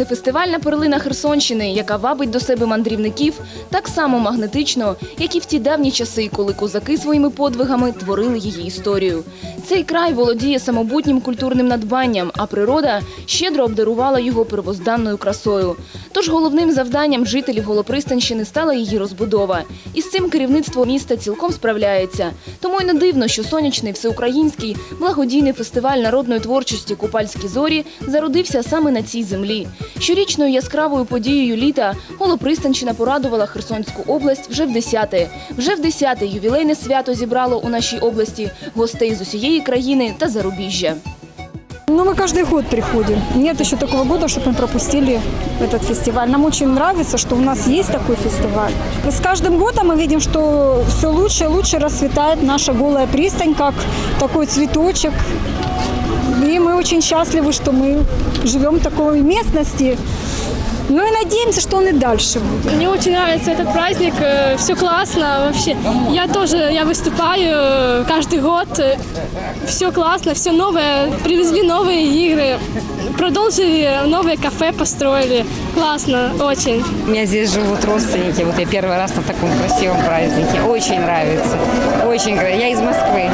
Це фестивальна перлина Херсонщини, яка вабить до себе мандрівників так само магнетично, як і в ті давні часи, коли козаки своїми подвигами творили її історію. Цей край володіє самобутнім культурним надбанням, а природа щедро обдарувала його первозданною красою. Тож головним завданням жителів Голопристанщини стала її розбудова. І з цим керівництво міста цілком справляється. Тому й не дивно, що сонячний всеукраїнський благодійний фестиваль народної творчості Купальські зорі зародився саме на цій землі. Щорічною яскравою подією літа Голопристанщина порадувала Херсонську область вже в десяте. Вже в десяте ювілейне свято зібрало у нашій області гостей з усієї країни та зарубіжжя. Ну, мы каждый год приходим. Нет еще такого года, чтобы мы пропустили этот фестиваль. Нам очень нравится, что у нас есть такой фестиваль. И с каждым годом мы видим, что все лучше и лучше расцветает наша голая пристань, как такой цветочек. И мы очень счастливы, что мы живем в такой местности. Ну и надеемся, что он и дальше будет. Мне очень нравится этот праздник, все классно вообще. Я тоже, я выступаю э, каждый год, все классно, все новое, привезли новые игры, продолжили новые кафе построили, классно, очень. У меня здесь живут родственники. Вот я первый раз на таком красивом празднике. Очень нравится. Очень нравится. Я из Москвы.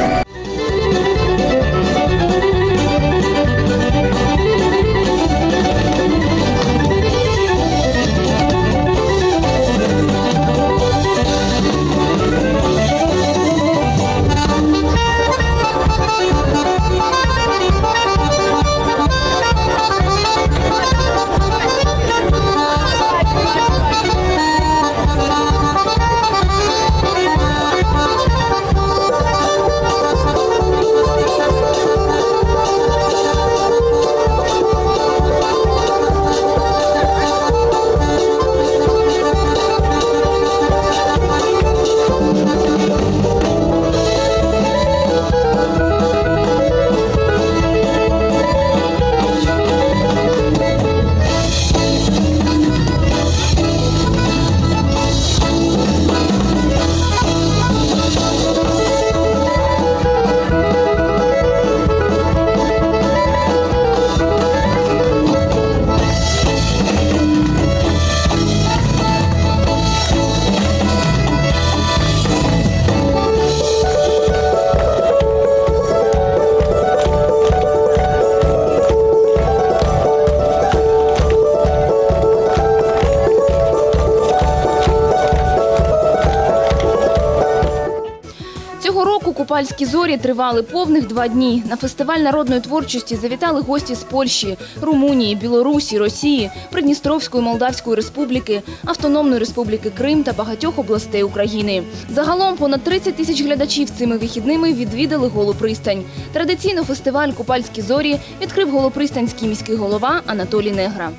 Цього року купальські зорі тривали повних два дні. На фестиваль народної творчості завітали гості з Польщі, Румунії, Білорусі, Росії, Придністровської Молдавської Республіки, Автономної Республіки Крим та багатьох областей України. Загалом понад 30 тисяч глядачів цими вихідними відвідали Голу пристань. Традиційно фестиваль Купальські зорі відкрив голопристанський міський голова Анатолій Негра.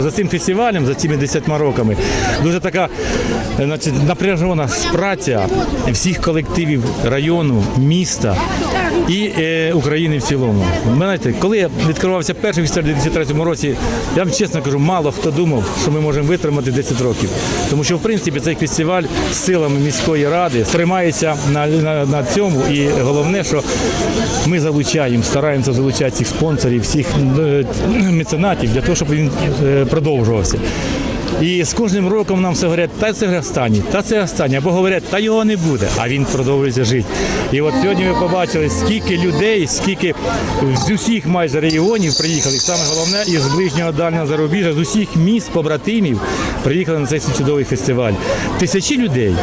За цим фестивалем, за цими 10 роками, дуже така е, значить, напряжена праця всіх колективів району, міста і е, України в цілому. Знаєте, коли відкривався перший фестиваль у 2003 році, я вам чесно кажу, мало хто думав, що ми можемо витримати 10 років. Тому що, в принципі, цей фестиваль силами міської ради тримається на, на, на цьому. І головне, що ми залучаємо, стараємося залучати цих спонсорів, всіх е, меценатів для того, щоб він е, продовжувався. І з кожним роком нам все говорять, та це останній, та це останній, або говорять, та його не буде, а він продовжується жити. І от сьогодні ви побачили, скільки людей, скільки з усіх майже регіонів приїхали. Саме головне із ближнього дальнього зарубіжжя, з усіх міст, побратимів приїхали на цей чудовий фестиваль. Тисячі людей.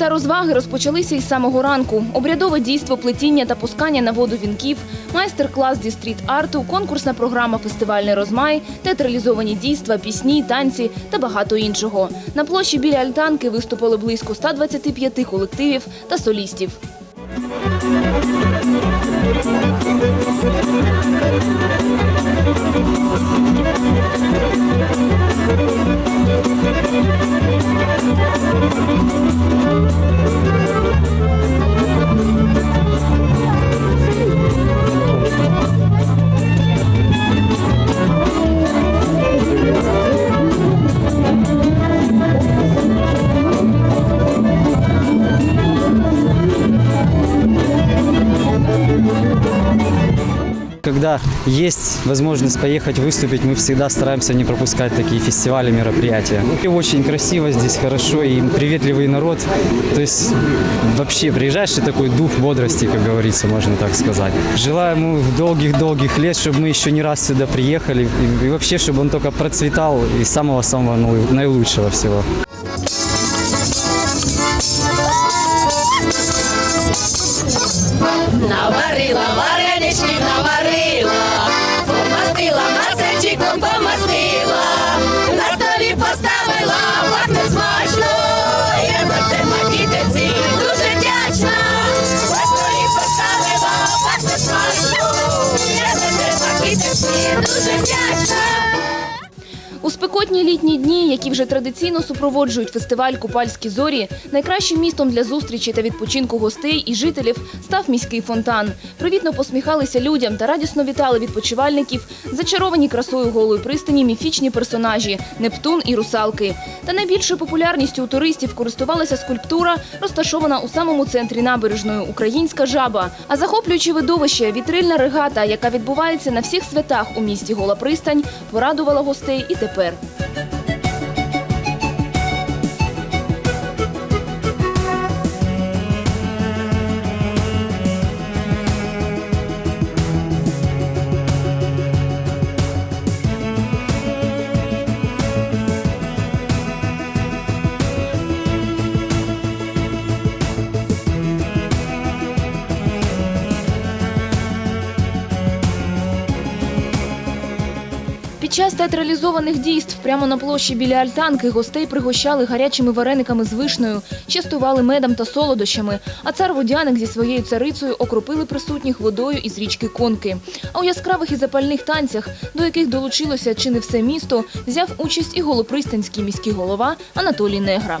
Та розваги розпочалися із самого ранку. Обрядове дійство плетіння та пускання на воду вінків, майстер-клас зі стріт-арту, конкурсна програма Фестивальний розмай, театралізовані дійства, пісні, танці та багато іншого. На площі біля альтанки виступили близько 125 колективів та солістів. Когда есть возможность поехать выступить, мы всегда стараемся не пропускать такие фестивали, мероприятия. И очень красиво здесь, хорошо, и приветливый народ. То есть вообще приезжаешь и такой дух бодрости, как говорится, можно так сказать. Желаю ему долгих-долгих лет, чтобы мы еще не раз сюда приехали. И, и вообще, чтобы он только процветал и самого-самого наилу- наилучшего всего. Спекотні літні дні, які вже традиційно супроводжують фестиваль Купальські зорі, найкращим містом для зустрічі та відпочинку гостей і жителів став міський фонтан. Привітно посміхалися людям та радісно вітали відпочивальників, зачаровані красою голої пристані міфічні персонажі Нептун і русалки. Та найбільшою популярністю у туристів користувалася скульптура, розташована у самому центрі набережної Українська жаба. А захоплюючи видовище вітрильна регата, яка відбувається на всіх святах у місті Гола Пристань, порадувала гостей і тепер. Під час театралізованих дійств прямо на площі біля альтанки гостей пригощали гарячими варениками з вишнею, частували медом та солодощами, а цар водяник зі своєю царицею окропили присутніх водою із річки Конки. А у яскравих і запальних танцях, до яких долучилося чи не все місто, взяв участь і голопристанський міський голова Анатолій Негра.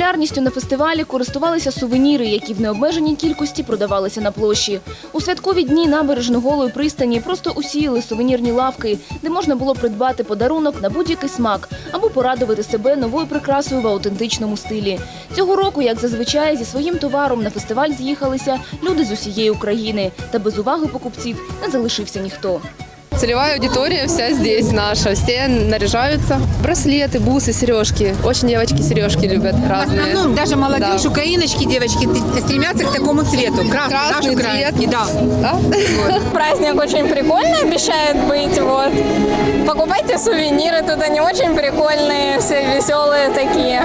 Популярністю на фестивалі користувалися сувеніри, які в необмеженій кількості продавалися на площі. У святкові дні набережно голої пристані просто усіяли сувенірні лавки, де можна було придбати подарунок на будь-який смак або порадувати себе новою прикрасою в аутентичному стилі. Цього року, як зазвичай, зі своїм товаром на фестиваль з'їхалися люди з усієї України, та без уваги покупців не залишився ніхто. Целевая аудитория вся здесь наша. Все наряжаются. Браслеты, бусы, сережки. Очень девочки сережки любят В разные. основном даже молодежь, Да. украиночки, девочки т- стремятся к такому цвету. Красный, наш Красный украинский, цвет. да. Да? Праздник очень прикольный обещает быть, вот. Покупайте сувениры, тут они очень прикольные, все веселые такие.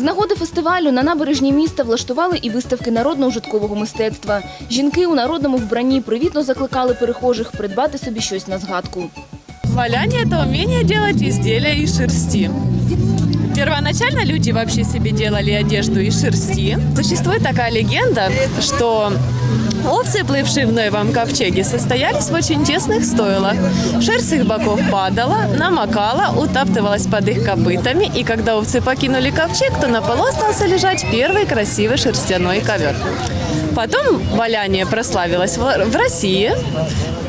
З нагоди фестивалю на набережні міста влаштували і виставки народно-ужиткового мистецтва. Жінки у народному вбранні привітно закликали перехожих придбати собі щось на згадку. Валяние – это умение делать изделия і шерсті. Первоначально люди вообще себе делали одежду из шерсти. Существует такая легенда, что Овцы, плывшие в Ноевом ковчеге, состоялись в очень тесных стойлах. Шерсть их боков падала, намокала, утаптывалась под их копытами, и когда овцы покинули ковчег, то на полу остался лежать первый красивый шерстяной ковер. Потом валяние прославилось в в России,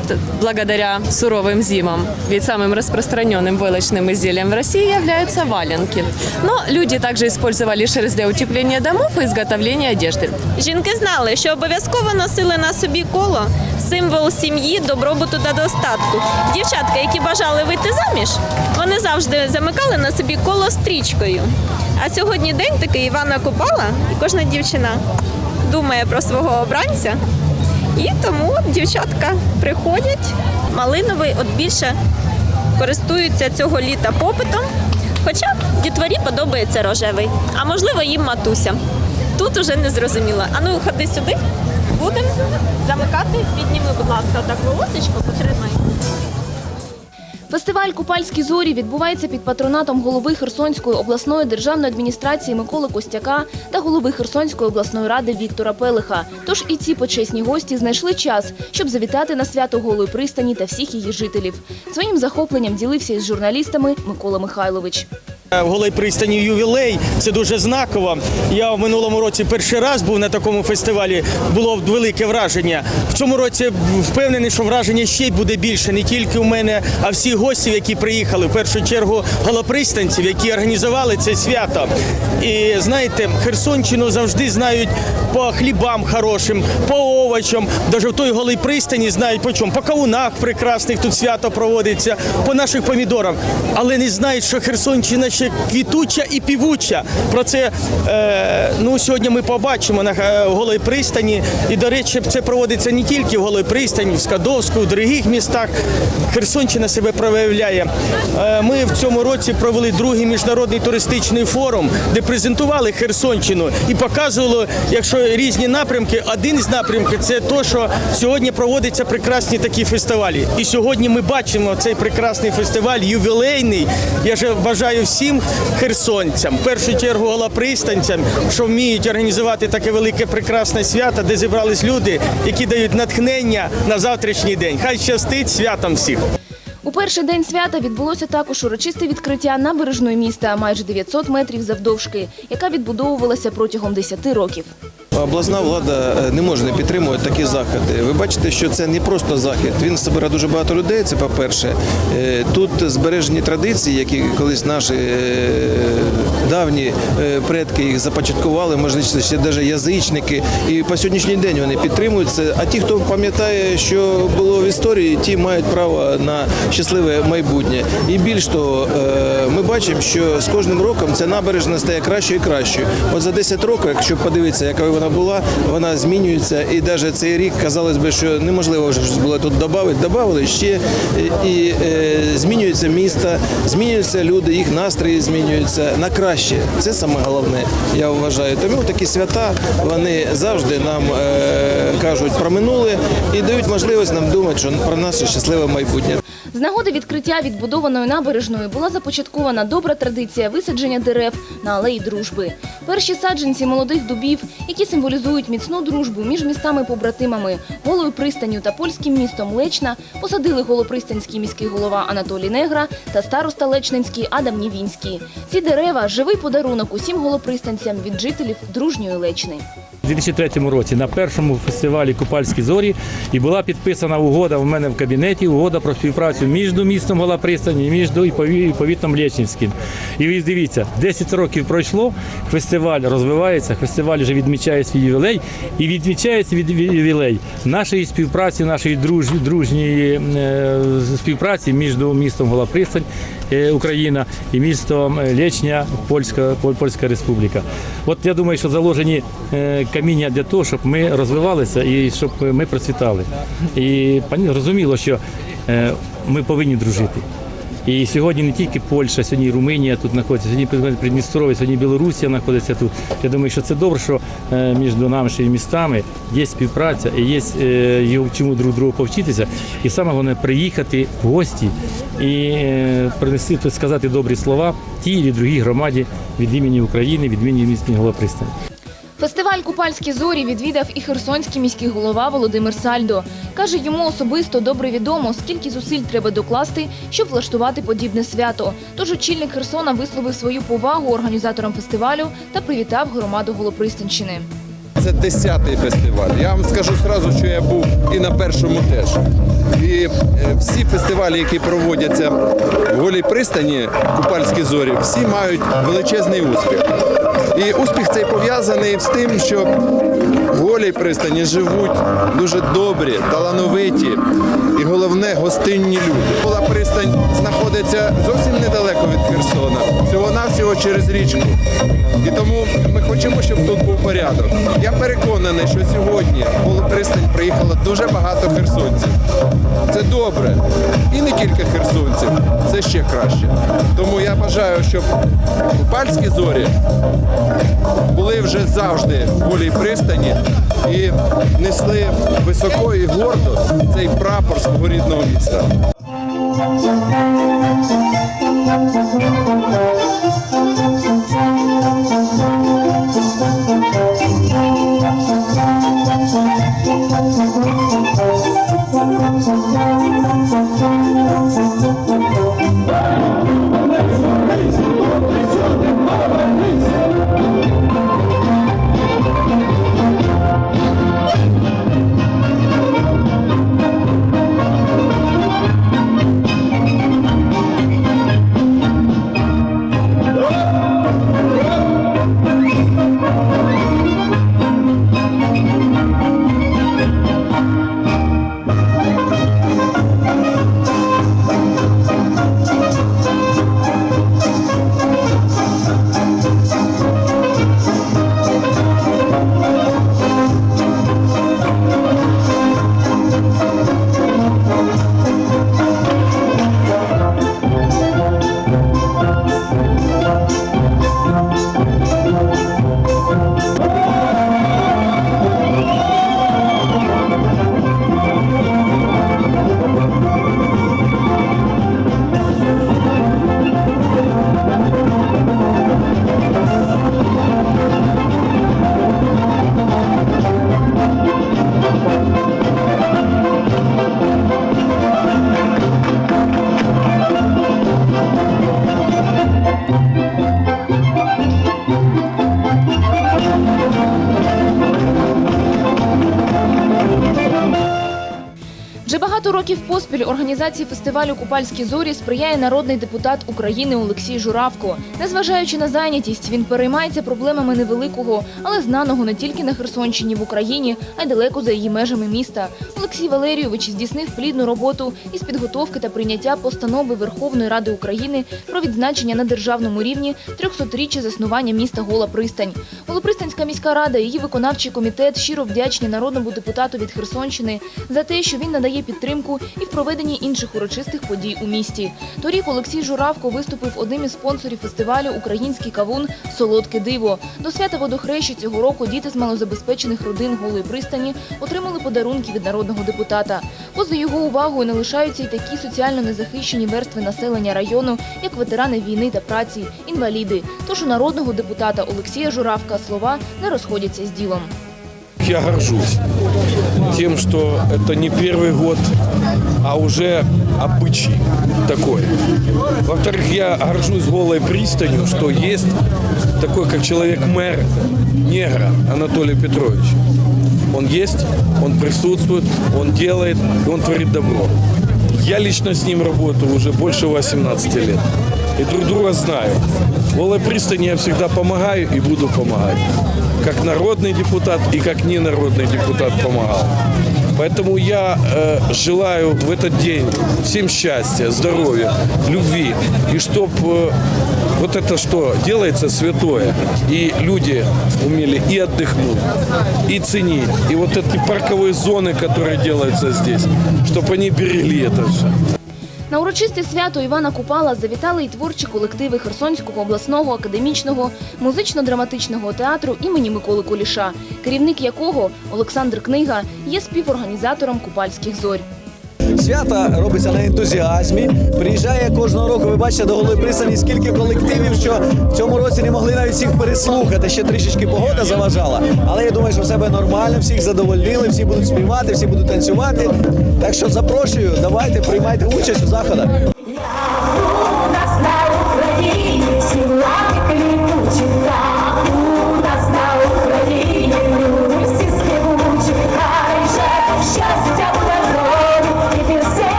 т- благодаря суровым зимам. Ведь самым распространенным войлочным изделием в России являются валенки. Но люди также использовали шерсть для утепления домов и изготовления одежды. Жінки знали, що обов'язково носили на собі коло символ сім'ї, добробуту та достатку. Дівчатка, які бажали вийти заміж, вони завжди замикали на собі коло стрічкою. А сьогодні день такий Івана Купала, і кожна дівчина думає про свого обранця. І тому дівчатка приходять. Малиновий от більше користуються цього літа попитом. Хоча дітворі подобається рожевий, а можливо їм матуся. Тут уже не зрозуміло. А ну ходи сюди. Будемо замикати. Підніми, будь ласка, так волосечко, потримай. Фестиваль Купальські зорі відбувається під патронатом голови Херсонської обласної державної адміністрації Миколи Костяка та голови Херсонської обласної ради Віктора Пелиха. Тож і ці почесні гості знайшли час, щоб завітати на свято Голої пристані та всіх її жителів. Своїм захопленням ділився із журналістами Микола Михайлович. В Голій пристані ювілей це дуже знаково. Я в минулому році перший раз був на такому фестивалі. Було велике враження. В цьому році впевнений, що враження ще й буде більше. Не тільки у мене, а всіх гостів, які приїхали. В першу чергу голопристанців, які організували це свято. І знаєте, Херсонщину завжди знають по хлібам хорошим, по овочам. Навіть в той голій пристані знають по чому. По кавунах прекрасних тут свято проводиться, по наших помідорам. Але не знають, що Херсонщина ще квітуча і півуча. Про це е, ну, сьогодні ми побачимо на е, голій пристані. І, до речі, це проводиться не тільки в голій пристані, в Скадовську, в других містах. Херсонщина себе проявляє. Е, ми в цьому році провели другий міжнародний туристичний форум, де презентували Херсонщину і показували, якщо різні напрямки, один з напрямків це те, що сьогодні проводяться прекрасні такі фестивалі. І сьогодні ми бачимо цей прекрасний фестиваль, ювілейний. Я ж бажаю всім херсонцям, в першу чергу голопристанцям, що вміють організувати таке велике прекрасне свято, де зібрались люди, які дають натхнення на завтрашній день. Хай щастить святом всіх. У перший день свята відбулося також урочисте відкриття набережної міста майже 900 метрів завдовжки, яка відбудовувалася протягом 10 років. Обласна влада е, не може не підтримувати такі заходи. Ви бачите, що це не просто захід. Він збирає дуже багато людей. Це по-перше. Е, Тут збережені традиції, які колись наші е, давні предки їх започаткували, можливо, ще навіть язичники. І по сьогоднішній день вони підтримують це. А ті, хто пам'ятає, що було в історії, ті мають право на щасливе майбутнє. І більш того, ми бачимо, що з кожним роком ця набережна стає кращою і кращою. От за 10 років, якщо подивитися, яка вона була, вона змінюється. І навіть цей рік казалось би, що неможливо вже щось було тут додати. Додали ще і е, змінюється місто, змінюються люди, їх настрої змінюються на краще. Це саме головне, я вважаю. Тому такі свята вони завжди нам е, кажуть про минуле і дають можливість нам думати, що про наше щасливе майбутнє. З нагоди відкриття відбудованої набережної була започаткована добра традиція висадження дерев на алеї дружби. Перші саджанці молодих дубів, які символізують міцну дружбу між містами-побратимами, голою пристанню та польським містом Лечна, посадили голопристанський міський голова Анатолій Негра та староста Лечненський Адам Нівінський. Ці дерева живий подарунок усім голопристанцям від жителів дружньої Лечни. У 2003 році на першому фестивалі Купальські зорі і була підписана угода в мене в кабінеті, угода про співпрацю між містом Гола Пристані, між і і повітом Лєчнівським. І ви дивіться, 10 років пройшло, фестиваль розвивається, фестиваль вже відмічає свій ювілей і відмічається від ювілей нашої співпраці, нашої друж, дружньої е, співпраці між містом Гола Пристань, Україна і містом Лечня, Польська, Польська Республіка. От я думаю, що заложені е, каміння для того, щоб ми розвивалися і щоб ми процвітали. І розуміло, що е, ми повинні дружити. І сьогодні не тільки Польща, сьогодні Румунія тут знаходиться, сьогодні Придністров'я, сьогодні Білорусія знаходиться тут. Я думаю, що це добре, що е, між нашими містами є співпраця і є е, чому друг другу повчитися. І саме головне приїхати в гості і е, принести сказати добрі слова тій і другій громаді від імені України, від імені міста Голопристані. Фестиваль Купальські зорі відвідав і херсонський міський голова Володимир Сальдо. Каже, йому особисто добре відомо, скільки зусиль треба докласти, щоб влаштувати подібне свято. Тож очільник Херсона висловив свою повагу організаторам фестивалю та привітав громаду Голопристанщини. Це 10-й фестиваль. Я вам скажу одразу, що я був і на першому теж. І е, всі фестивалі, які проводяться в голій пристані, Купальські зорі, всі мають величезний успіх. І успіх цей пов'язаний з тим, що в голій пристані живуть дуже добрі, талановиті і головне гостинні люди. Гола пристань знаходиться зовсім недалеко від Херсона, всього-навсього через річку. І тому ми хочемо, щоб тут був порядок. Я переконаний, що сьогодні в Голу пристань приїхало дуже багато херсонців. Це добре. І не тільки херсонців, це ще краще. Тому я бажаю, щоб купальські зорі були вже завжди в голій пристані і несли високо і гордо цей прапор свого рідного міста. Організації фестивалю Купальські зорі сприяє народний депутат України Олексій Журавко. Незважаючи на зайнятість, він переймається проблемами невеликого, але знаного не тільки на Херсонщині в Україні, а й далеко за її межами міста. Олексій Валерійович здійснив плідну роботу із підготовки та прийняття постанови Верховної Ради України про відзначення на державному рівні 300-річчя заснування міста Гола Пристань. Голопристанська міська рада її виконавчий комітет щиро вдячні народному депутату від Херсонщини за те, що він надає підтримку і в проведенні інших урочистих подій у місті. Торік Олексій Журавко виступив одним із спонсорів фестивалю Український кавун Солодке диво. До свята водохреща цього року діти з малозабезпечених родин Голої пристані отримали подарунки від народного депутата. Поза його увагою не лишаються й такі соціально незахищені верстви населення району, як ветерани війни та праці, інваліди. Тож у народного депутата Олексія Журавка слова не розходяться з ділом. Я горжусь тем, что это не первый год, а уже обычай такой. Во-вторых, я горжусь голой пристанью, что есть такой, как человек-мэр негра Анатолий Петрович. Он есть, он присутствует, он делает, он творит добро. Я лично с ним работаю уже больше 18 лет. И друг друга знаю. В Голой пристани я всегда помогаю и буду помогать. Как народный депутат и как ненародный депутат помогал. Поэтому я э, желаю в этот день всем счастья, здоровья, любви. И чтобы вот это что делается святое, и люди умели и отдохнуть, и ценить. И вот эти парковые зоны, которые делаются здесь, чтобы они берегли это все. На урочисте свято Івана Купала завітали й творчі колективи Херсонського обласного академічного музично-драматичного театру імені Миколи Куліша, керівник якого Олександр Книга є співорганізатором Купальських зорь. Свято робиться на ентузіазмі. Приїжджає кожного року. Ви бачите до голої пристані скільки колективів, що в цьому році не могли навіть всіх переслухати. Ще трішечки погода заважала. Але я думаю, що все буде нормально, всіх задовольнили, всі будуть співати, всі будуть танцювати. Так що запрошую, давайте приймайте участь у заходах. У нас на Україні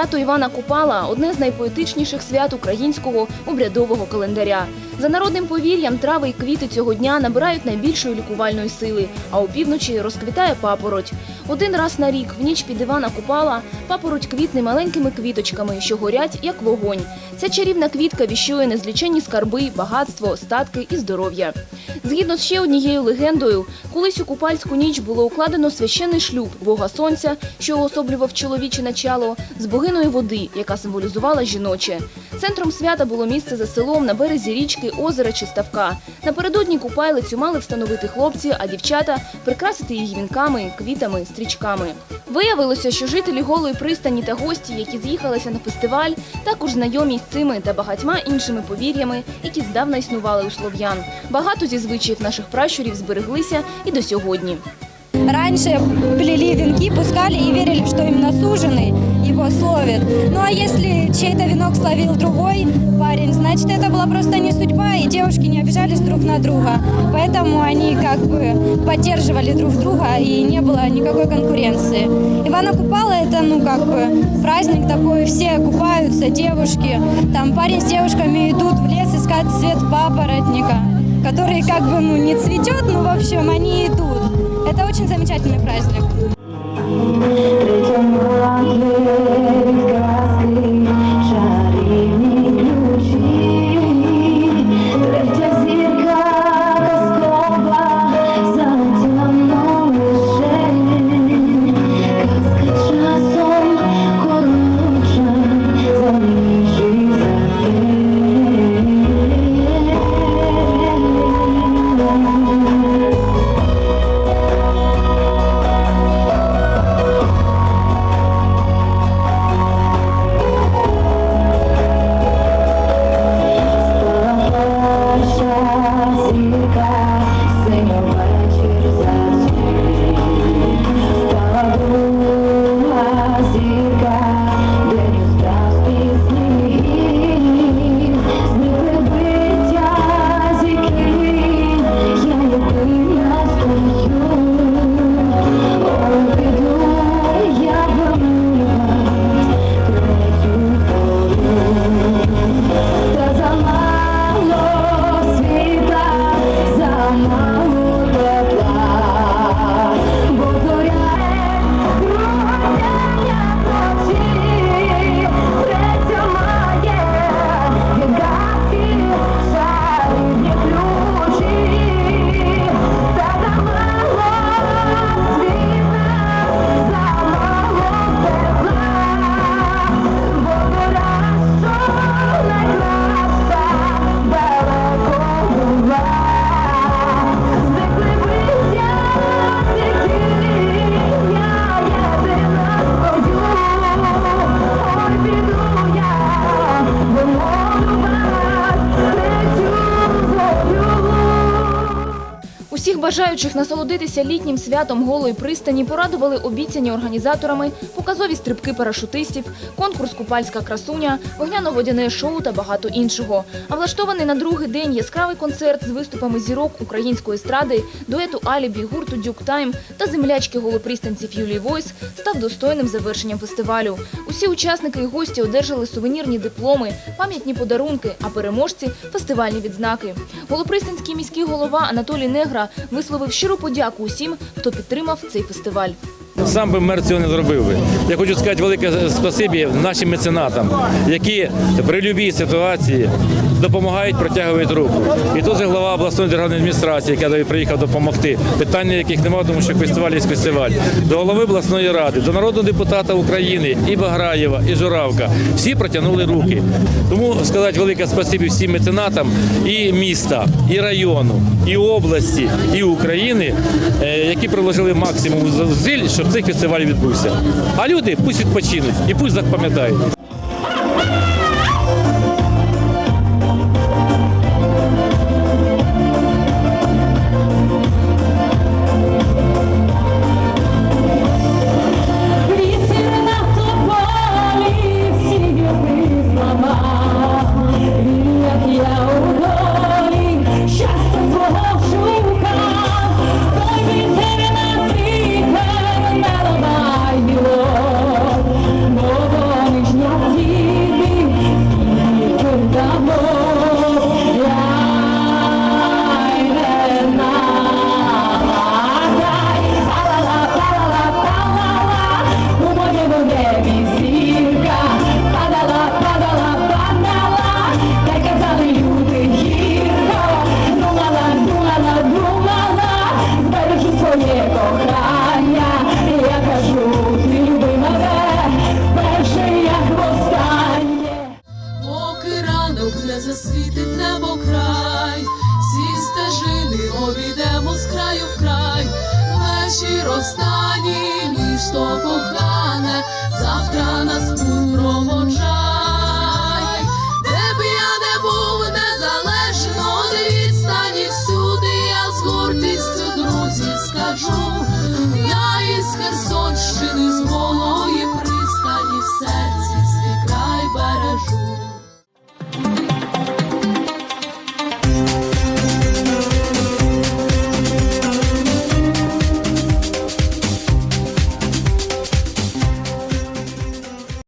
свято Івана Купала одне з найпоетичніших свят українського обрядового календаря. За народним повір'ям, трави і квіти цього дня набирають найбільшої лікувальної сили, а опівночі розквітає папороть. Один раз на рік, в ніч під Івана Купала, папороть квітне маленькими квіточками, що горять, як вогонь. Ця чарівна квітка віщує незліченні скарби, багатство, статки і здоров'я. Згідно з ще однією легендою, колись у купальську ніч було укладено священний шлюб бога сонця, що уособлював чоловіче начало, з богиною води, яка символізувала жіноче. Центром свята було місце за селом на березі річки, озера чи ставка. Напередодні купайлицю мали встановити хлопці, а дівчата прикрасити її вінками, квітами, стрічками. Виявилося, що жителі голої пристані та гості, які з'їхалися на фестиваль, також знайомі з цими та багатьма іншими повір'ями, які здавна існували у слов'ян. Багато зі звичаїв наших пращурів збереглися і до сьогодні. Раньше плели венки, пускали и верили, что именно суженый его словит. Ну а если чей-то венок словил другой парень, значит это была просто не судьба, и девушки не обижались друг на друга. Поэтому они как бы поддерживали друг друга, и не было никакой конкуренции. Ивана Купала это, ну как бы, праздник такой, все купаются, девушки. Там парень с девушками идут в лес искать цвет папоротника, который как бы, ну не цветет, но в общем они идут. Это очень замечательный праздник. Tretya here бажаючих насолодитися літнім святом голої пристані порадували обіцяні організаторами показові стрибки парашутистів, конкурс Купальська красуня, вогняно-водяне шоу та багато іншого. А влаштований на другий день яскравий концерт з виступами зірок української естради, дуету Алібі, гурту Дюк Тайм та землячки голопристанців Юлії Войс став достойним завершенням фестивалю. Усі учасники і гості одержали сувенірні дипломи, пам'ятні подарунки, а переможці фестивальні відзнаки. Голопристанський міський голова Анатолій Негра висловив щиру подяку усім, хто підтримав цей фестиваль. Сам би мер цього не зробив би. Я хочу сказати велике спасибі нашим меценатам, які при будь-якій ситуації допомагають, протягують руку. І тут глава обласної державної адміністрації, який приїхав допомогти. Питання яких немає, тому що фестиваль є фестиваль. До голови обласної ради, до народного депутата України, і Баграєва, і Журавка. Всі протягнули руки. Тому сказати велике спасибі всім меценатам і міста, і району, і області, і України, е, які приложили максимум зусиль, щоб цей фестиваль відбувся. А люди пусть відпочинуть і пусть запам'ятають.